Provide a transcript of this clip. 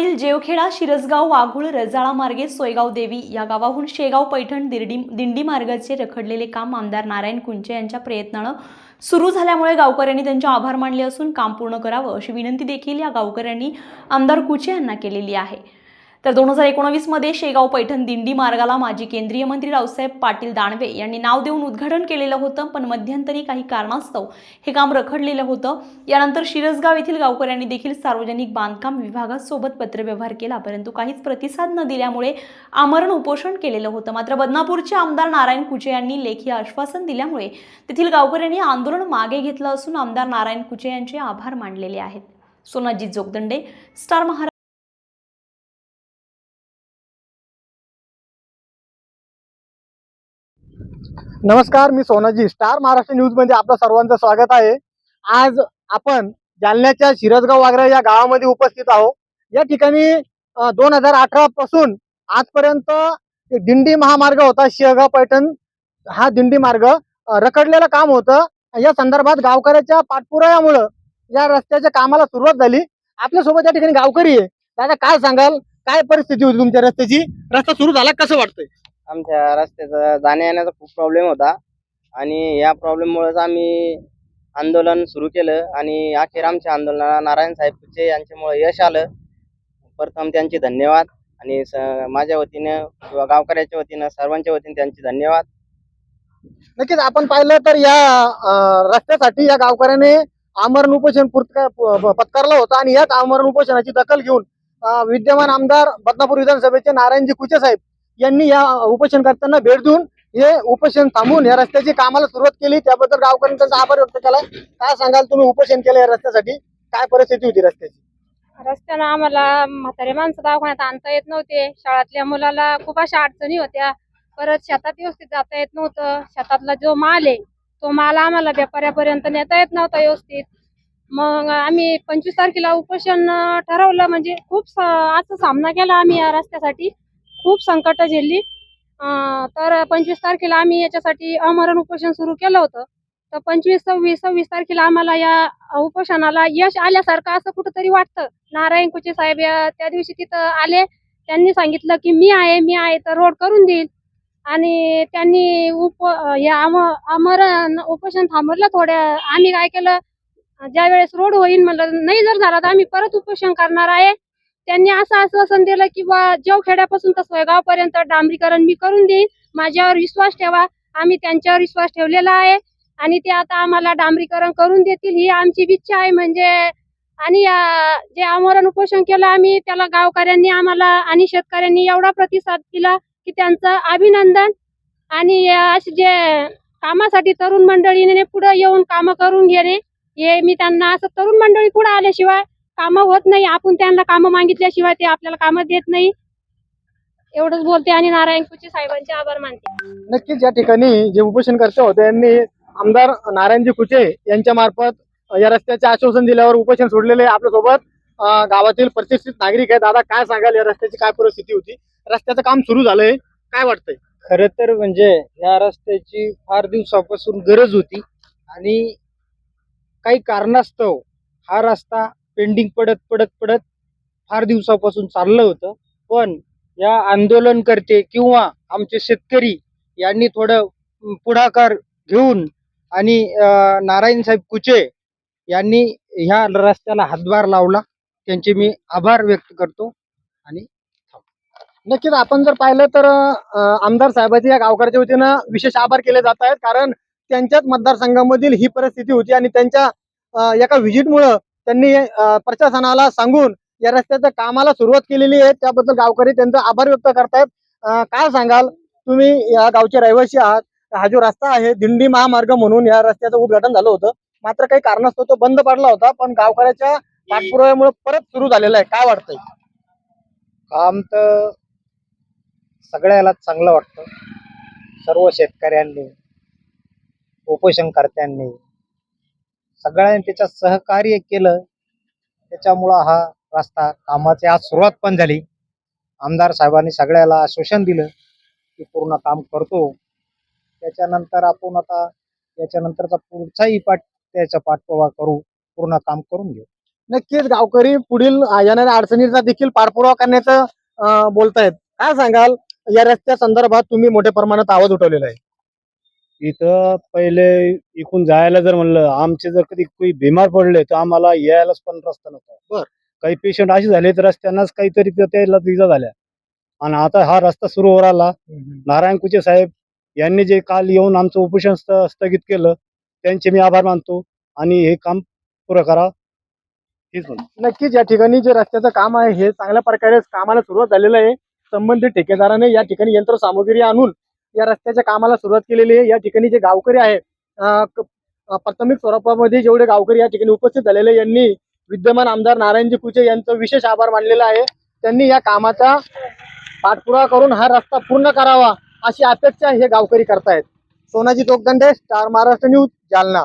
जेवखेडा शिरसगाव वाघुळ रजाळा मार्गे सोयगाव देवी या गावाहून शेगाव पैठण दिर्डी दिंडी मार्गाचे रखडलेले काम आमदार नारायण कुंचे यांच्या प्रयत्नानं सुरू झाल्यामुळे गावकऱ्यांनी त्यांचे आभार मानले असून काम पूर्ण करावं अशी विनंती देखील या गावकऱ्यांनी आमदार कुचे यांना केलेली आहे. तर दोन हजार एकोणवीसमध्ये शेगाव पैठण दिंडी मार्गाला माजी केंद्रीय मंत्री रावसाहेब पाटील दानवे यांनी नाव देऊन उद्घाटन केलेलं होतं पण मध्यंतरी काही कारणास्तव हे काम रखडलेलं होतं. यानंतर शिरसगाव येथील गावकऱ्यांनी देखील सार्वजनिक बांधकाम विभागासोबत पत्रव्यवहार केला परंतु काहीच प्रतिसाद न दिल्यामुळे आमरण उपोषण केलेलं होतं. मात्र बदनापूरचे आमदार नारायण कुचे यांनी लेखी आश्वासन दिल्यामुळे तेथील गावकऱ्यांनी आंदोलन मागे घेतलं असून आमदार नारायण कुचे यांचे आभार मानलेले आहेत. सोनाजी जोगदंडे स्टार महाराज नमस्कार मी सोनाजी. स्टार महाराष्ट्र न्यूजमध्ये आपलं सर्वांचं स्वागत आहे. आज आपण जालन्याच्या शिरसगाव वागरा या गावामध्ये उपस्थित आहोत. या ठिकाणी दोन हजार अठरा पासून आजपर्यंत दिंडी महामार्ग होता. शिहगाव पैठण हा दिंडी मार्ग रखडलेलं काम होतं. या संदर्भात गावकऱ्याच्या पाठपुराव्यामुळं या रस्त्याच्या कामाला सुरुवात झाली. आपल्यासोबत या ठिकाणी गावकरी आहे. दादा काय सांगाल? काय परिस्थिती होती तुमच्या रस्त्याची? रस्ता सुरू झाला कसं वाटतंय? आमच्या रस्त्याचा जाण्या येण्याचा खूप प्रॉब्लेम होता. आणि या प्रॉब्लेम मुळेच आम्ही आंदोलन सुरू केलं आणि अखेर आमच्या आंदोलनाला नारायण साहेब कुचे यांच्यामुळे यश आलं. प्रथम त्यांचे धन्यवाद आणि स- माझ्या वतीनं किंवा गावकऱ्याच्या वतीनं सर्वांच्या वतीनं त्यांचे धन्यवाद. नक्कीच आपण पाहिलं तर या अं, रस्त्यासाठी या गावकऱ्याने आमरण उपोषण पुरत- प- पत्करलं आणि याच आमरण उपोषणाची दखल घेऊन अं, विद्यमान आमदार बदनापूर विधानसभेचे नारायणजी कुचे साहेब यांनी या उपोषण करताना भेट देऊन हे उपोषण थांबून या रस्त्याची कामाला सुरुवात केली. त्याबद्दल गावकऱ्यांनी त्यांचा आभार व्यक्त केलाय काय सांगाल तुम्ही उपोषण केलं या रस्त्यासाठी? काय परिस्थिती होती रस्त्याची? रस्त्यानं आम्हाला म्हातारे माणसं दवाखान्यात आणता येत नव्हते. शाळातल्या मुलाला खूप अशा अडचणी होत्या. परत शेतात व्यवस्थित जाता येत नव्हतं. शेतातला जो माल आहे तो माल आम्हाला व्यापाऱ्यापर्यंत नेता येत नव्हता व्यवस्थित. मग आम्ही पंचवीस तारखेला उपोषण ठरवलं. म्हणजे खूप स- असं सामना केला आम्ही या रस्त्यासाठी. खूप संकट झेलली. तर पंचवीस तारखेला आम्ही याच्यासाठी अमरण उपोषण सुरू केलं होतं. तर पंचवीस सव्वीस सव्वीस तारखेला आम्हाला या उपोषणाला यश आल्यासारखं असं कुठंतरी वाटतं. नारायण कुचे साहेब या त्या दिवशी तिथं आले. त्यांनी सांगितलं की मी आहे मी आहे तर रोड करून देईल. आणि त्यांनी उप या अमरण उपोषण थांबवलं थोड्या आम्ही काय केलं? ज्या वेळेस रोड होईल म्हणलं नाही जर झाला तर आम्ही परत उपोषण करणार आहे. त्यांनी असं आश्वासन दिलं की बा जेवखेड्यापासून तर सोयगावपर्यंत डांबरीकरण मी करून देईन. माझ्यावर विश्वास ठेवा. आम्ही त्यांच्यावर विश्वास ठेवलेला आहे. आणि ते आता आम्हाला डांबरीकरण करून देतील ही आमची इच्छा आहे. म्हणजे आणि जे आमरण उपोषण केलं आम्ही त्याला गावकऱ्यांनी आम्हाला आणि शेतकऱ्यांनी एवढा प्रतिसाद दिला की त्यांचं अभिनंदन. आणि असे जे कामासाठी तरुण मंडळीने पुढे येऊन कामं करून घेणे हे मी त्यांना असं तरुण मंडळी पुढे आल्याशिवाय कामं होत नाही. आपण त्यांना कामं मागितल्याशिवाय ते आपल्याला कामं देत नाही. एवढंच बोलते आणि नारायण कुचे साहेबांचे आभार मानते. नक्कीच या ठिकाणी जे उपोषणकर्ते होते यांनी आमदार नारायणजी कुचे यांच्या मार्फत या रस्त्याचे आश्वासन दिल्यावर उपोषण सोडलेले आपल्यासोबत गावातील प्रतिष्ठित नागरिक आहेत. दादा काय सांगाल? या रस्त्याची काय परिस्थिती होती? रस्त्याचं काम सुरू झालंय. काय वाटतंय? खर तर म्हणजे या रस्त्याची फार दिवसापासून गरज होती आणि काही कारणास्तव हा रस्ता पेंडिंग पडत पडत पडत फार दिवसापासून चाललं होतं. पण या आंदोलनकर्ते किंवा आमचे शेतकरी यांनी थोडं पुढाकार घेऊन आणि नारायणसाहेब नारायण साहेब कुचे यांनी ह्या रस्त्याला हातभार लावला. त्यांचे मी आभार व्यक्त करतो आणि नक्कीच आपण जर पाहिलं तर आमदार साहेबांचे या गावकऱ्याच्या वतीनं विशेष आभार केले जात आहेत. कारण त्यांच्याच मतदारसंघामधील ही परिस्थिती होती आणि त्यांच्या एका व्हिजिटमुळं त्यांनी प्रशासनाला सांगून या रस्त्याच्या कामाला सुरुवात केलेली आहे. त्याबद्दल गावकरी त्यांचा आभार व्यक्त करतायत. काय सांगाल? तुम्ही या गावचे रहिवासी आहात. हा जो रस्ता आहे दिंडी महामार्ग म्हणून या रस्त्याचं उद्घाटन झालं होतं. मात्र काही कारणास्तव तो बंद पडला होता पण गावकऱ्याच्या पाठपुराव्यामुळे परत सुरू झालेला आहे. काय वाटतंय? काम तर सगळ्याला चांगलं वाटतं. सर्व शेतकऱ्यांनी उपोषणकर्त्यांनी सगळ्यांनी त्याच्यात सहकार्य केलं. त्याच्यामुळं हा रस्ता कामाची आज सुरुवात पण झाली. आमदार साहेबांनी सगळ्याला आश्वासन दिलं की पूर्ण काम करतो. त्याच्यानंतर आपण आता याच्यानंतरचा पुढचाही पाठ त्याचा पाठपुरावा करू पूर्ण काम करून घेऊ. नक्कीच गावकरी पुढील येणाऱ्या अडचणीचा देखील पाठपुरावा करण्याचं बोलतायत. काय सांगाल? या रस्त्या संदर्भात तुम्ही मोठ्या प्रमाणात आवाज उठवलेला आहे. इथं पहिले इकून जायला जर म्हणलं आमचे जर कधी कोणी बिमार पडले तर आम्हाला यायलाच पण रस्ता नव्हता. बर. काही पेशंट असे झाले तर रस्त्यांनाच काहीतरी त्या- त्याला इजा झाल्या. आणि आता हा रस्ता सुरू होऊ राहिला. नारायण कुचे साहेब यांनी जे काल येऊन आमचं उपोषण स्थ- स्थगित केलं त्यांचे मी आभार मानतो. आणि हे काम पुरं करा. हेच नक्कीच या ठिकाणी जे रस्त्याचं काम आहे हे चांगल्या प्रकारे कामाला सुरुवात झालेलं आहे. संबंधित ठेकेदाराने या ठिकाणी यंत्रसामुग्री आणून या रस्त्याच्या कामाला सुरुवात केलेली आहे. या ठिकाणी जे गावकरी आहे प्राथमिक स्वरूपामध्ये जेवढे गावकरी या ठिकाणी उपस्थित झालेले यांनी विद्यमान आमदार नारायणजी कुचे यांचं विशेष आभार मानलेला आहे. त्यांनी या कामाचा पाठपुरावा करून हा रस्ता पूर्ण करावा अशी अपेक्षा हे गावकरी करतायत. Sonaji Togdande star Maharashtra news Jalna.